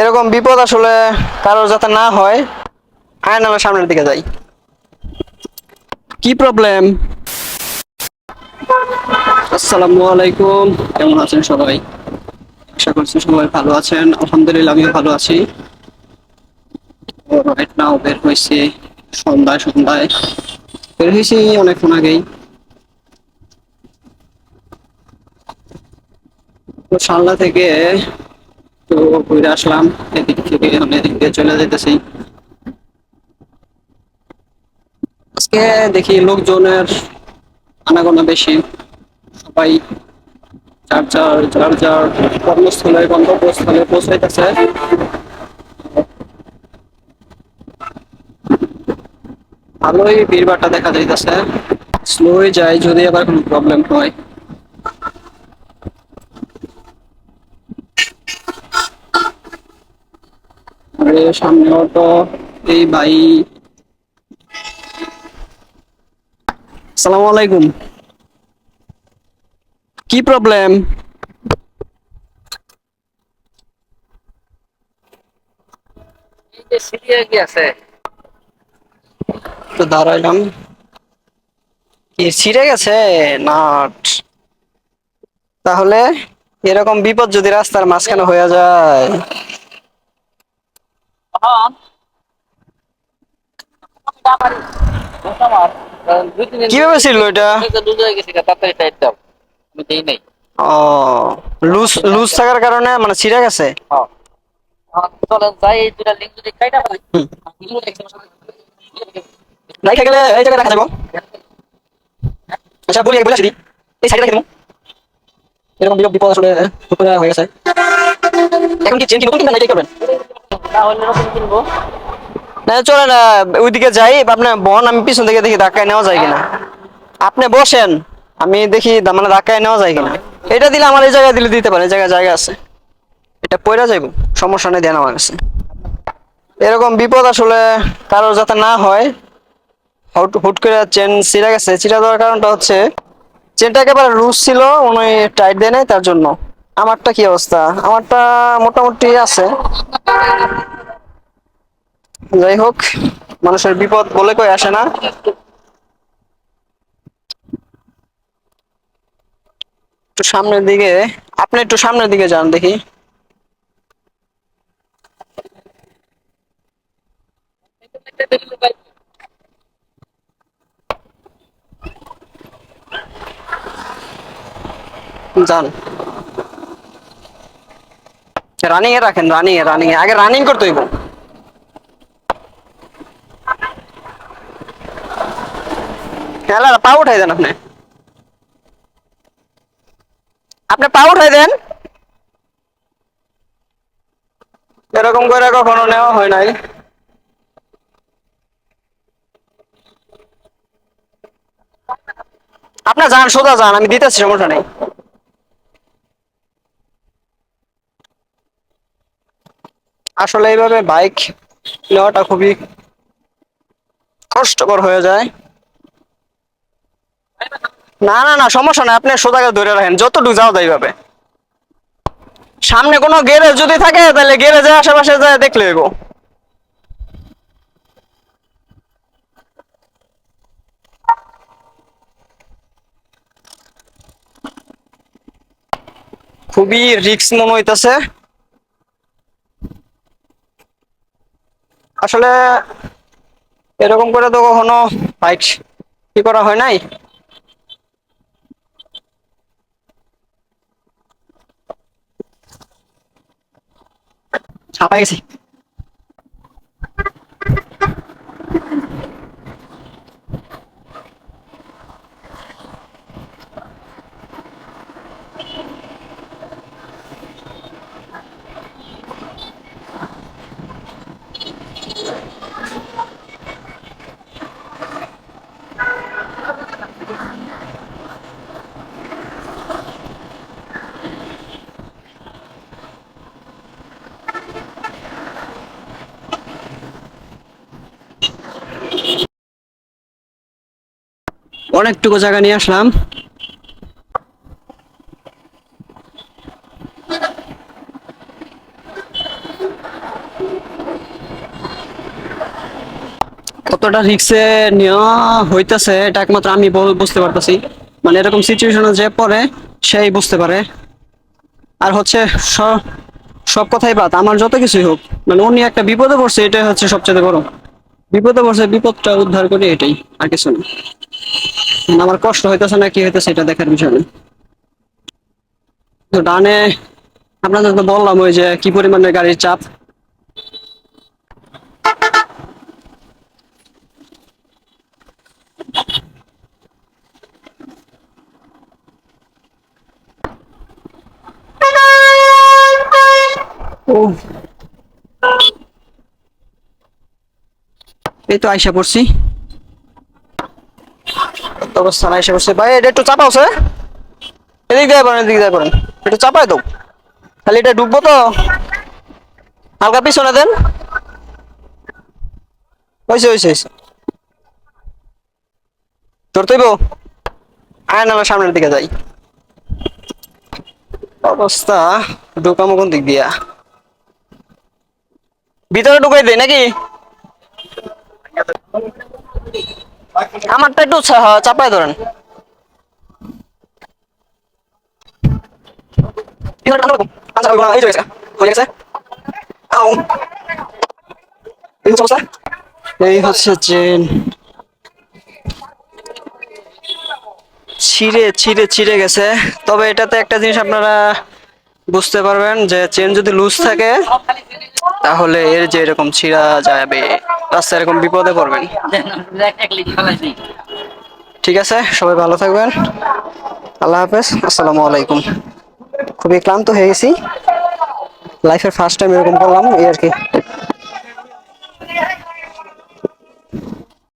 এরকম বিপদ আসলে কারোর যাতে না হয় আয় সামনের দিকে যাই। কি প্রবলেম আসসালামু আলাইকুম, কেমন আছেন সবাই? আশা করছি সবাই ভালো আছেন। আলহামদুলিল্লাহ, আমিও ভালো আছি। রাইট নাও বের হয়েছে সন্ধ্যায় সন্ধ্যায়। বের হয়েছি অনেকক্ষণ আগেই। সালনা থেকে তো ঘুরে আসলাম, এদিক থেকে এদিক দিয়ে চলে যেতেছি আজকে দেখি লোকজনের আনাগোনা বেশি। সবাই যার যার কর্মস্থলে, গন্তব্যস্থলে পৌঁছাইতেছে। ভালোই ভিড়ভাড়টা দেখা যাইতেছে। স্লোই যায়, যদি আবার কোনো প্রবলেম হয়। আরে সামনেও তো এই ভাই আসসালামু আলাইকুম। কি প্রবলেম তো দাঁড়াইলাম। কি ছিঁড়ে গেছে? নাট। তাহলে এরকম বিপদ যদি রাস্তার মাঝখানে হয়ে যায় তখন আমার দুই তিন দিন কীভাবে ছিল এটা? লুজ হয়ে গেছে তাড়াতাড়ি টাইট দাও আমি দেই নাই ও, লুজ লুজ থাকার কারণে মানে ছিঁড়ে গেছে? চলেন যাই এই দুটা লিঙ্ক যদি কাইটা পাই রাইখা গেলে এই জায়গায় রাখা যাব। আচ্ছা বলি বলে আসি। এই সাইডে রেখে এরকম বিপদ আসলে হয়ে গেছে। এখন কি চেন কি নতুন কিনবেন না করবেন? না হলে কিনবো। না চলে না ওইদিকে যাই আপনি বন, আমি পিছন থেকে দেখি ধাক্কায় নেওয়া যায় কিনা। আপনি বসেন, আমি দেখি মানে ধাক্কায় নেওয়া যায় কিনা। এটা দিলে আমার এই জায়গায় দিলে দিতে পারে এই জায়গায় জায়গা আছে। এটা পয়রা যাইব, সমস্যা নেই, দেন আমার কাছে। এরকম বিপদ আসলে কারোর যাতে না হয়, হুট হুট করে চেন ছিঁড়ে গেছে। ছিঁড়ে দেওয়ার কারণটা হচ্ছে, চেনটা একেবারে লুজ ছিল, উনি টাইট দেয় নাই তার জন্য। আমারটা কি অবস্থা? আমারটা মোটামুটি আছে। যাই হোক, মানুষের বিপদ বলে কই আসে না। একটু সামনের দিকে, আপনি একটু সামনের দিকে যান দেখি। যান। রানিং এ রাখেন রানিং এ রানিং এ। আগে রানিং করতে হইব। হ্যাঁ পা উঠাই দেন আপনি। আপনি পা উঠাই দেন। এরকম করে কখনো নেওয়া হয় নাই। আপনার যান, সোজা যান, আমি দিতেছি, সমস্যা নেই। আসলে এইভাবে বাইক নেওয়াটা খুবই কষ্টকর হয়ে যায়। না না না, সমস্যা নাই, আপনি সোজা ধরে রাখেন, যতটুকু যাও যায় এইভাবে। সামনে কোনো গ্যারেজ যদি থাকে, তাহলে গ্যারেজের আশেপাশে যায় দেখলে হইব। খুবই রিস্ক মনে হইতাছে। আসলে এরকম করে তো কখনো বাইক কি করা হয় নাই? ছাপাই গেছি। অনেকটুকু জায়গা নিয়ে আসলাম। কতটা রিক্সে নেওয়া হইতেছে, এটা একমাত্র আমি বুঝতে পারতেছি। মানে এরকম সিচুয়েশনে যে পড়ে, সেই বুঝতে পারে। আর হচ্ছে সব কথাই বাদ, আমার যত কিছুই হোক মানে উনি একটা বিপদে পড়ছে, এটাই হচ্ছে সবচেয়ে বড়। বিপদে পড়ছে, বিপদটা উদ্ধার করি এটাই, আর কিছু না। আমার কষ্ট হইতেছে না, কি হইতেছে এটা দেখার বিষয় না। তো ডানে আপনাদের তো বললাম ওই যে কি পরিমাণে গাড়ির চাপ। এই তো আইসা পড়ছি। অবস্থান আইসা পড়ছে ভাই, এটা একটু চাপাও, স্যার। এদিক দিয়ে করেন, এদিক দিয়ে করেন। একটু চাপায় দাও। খালি এটা ডুববো তো। হালকা পিছনে দেন। হয়েছে হয়েছে হয়েছে তোর তৈব আয় না সামনের দিকে যাই। অবস্থা, ঢুকামো কোন দিক দিয়া? ভিতরে ঢুকাই দেয় নাকি? আমারটা একটু চাপায় ধরেন। এই হচ্ছে চেন। ছিঁড়ে ছিঁড়ে ছিঁড়ে গেছে। তবে এটাতে একটা জিনিস আপনারা বুঝতে পারবেন যে চেন যদি লুজ থাকে, তাহলে এর যে এরকম ছিঁড়া যাবে, রাস্তায় এরকম বিপদে পড়বেন। ঠিক আছে, সবাই ভালো থাকবেন। আল্লাহ হাফেজ, আসসালামু আলাইকুম। খুবই ক্লান্ত হয়ে গেছি। লাইফের ফার্স্ট টাইম এরকম করলাম, এই আর কি।